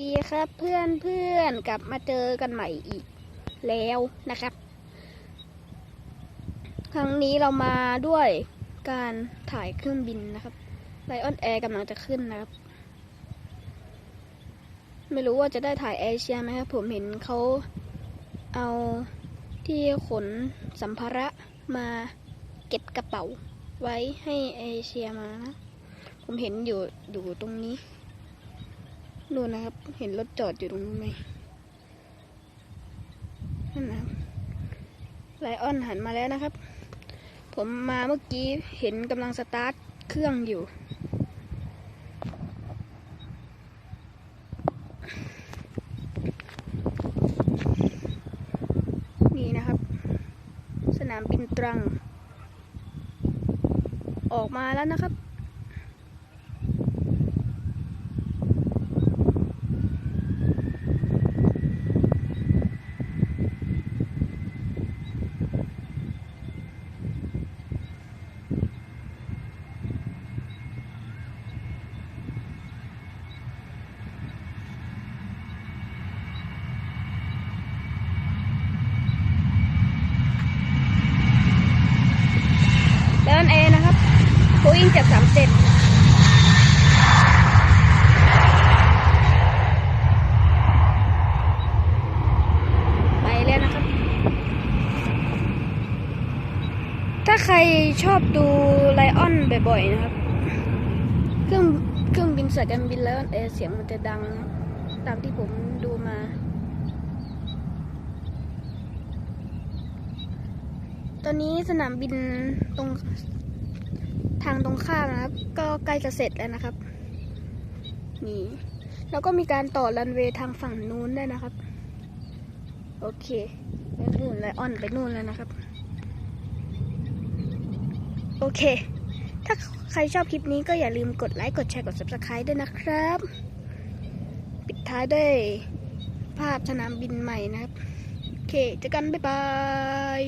ดีครับเพื่อนเพื่อนกลับมาเจอกันใหม่อีกแล้วนะครับ ครั้งนี้เรามาด้วยการถ่ายเครื่องบินนะครับไลออนแอร์กำลังจะขึ้นนะครับ ไม่รู้ว่าจะได้ถ่ายแอร์เชียไหมครับ ผมเห็นเขาเอาที่ขนสัมภาระมาเก็บกระเป๋าไว้ให้เอเชียมานะ ผมเห็นอยู่อยู่ตรงนี้ ดูนะครับ เห็นรถจอดอยู่ตรงนู้นไหมนั่นนะครับไลออนหันมาแล้วนะครับ ผมมาเมื่อกี้เห็นกำลังสตาร์ทเครื่องอยู่นี่นะครับสนามบินตรัง ออกมาแล้วนะครับ แล้วนั่นเองนะครับ จากสามเจ็ดไปแล้วนะครับ ถ้าใครชอบดูไลออนบ่อยๆนะครับ เครื่องเครื่องบินสายการบินไลออนแอร์เสียงมันจะดังนะตามที่ผมดูมาตอนนี้สนามบินตรง ทางตรงข้ามนะครับ ก็ใกล้จะเสร็จแล้วนะครับ นี่แล้วก็มีการต่อรันเวย์ทางฝั่งนู้นได้นะครับ โอเคไปนู่นไลออนไปนู่นแล้วนะครับ โอเค ถ้าใครชอบคลิปนี้ก็อย่าลืมกดไลค์ กดแชร์ กด subscribe ด้วยนะครับ ปิดท้ายด้วยภาพสนามบินใหม่นะครับ โอเคเจอกัน บ๊ายบาย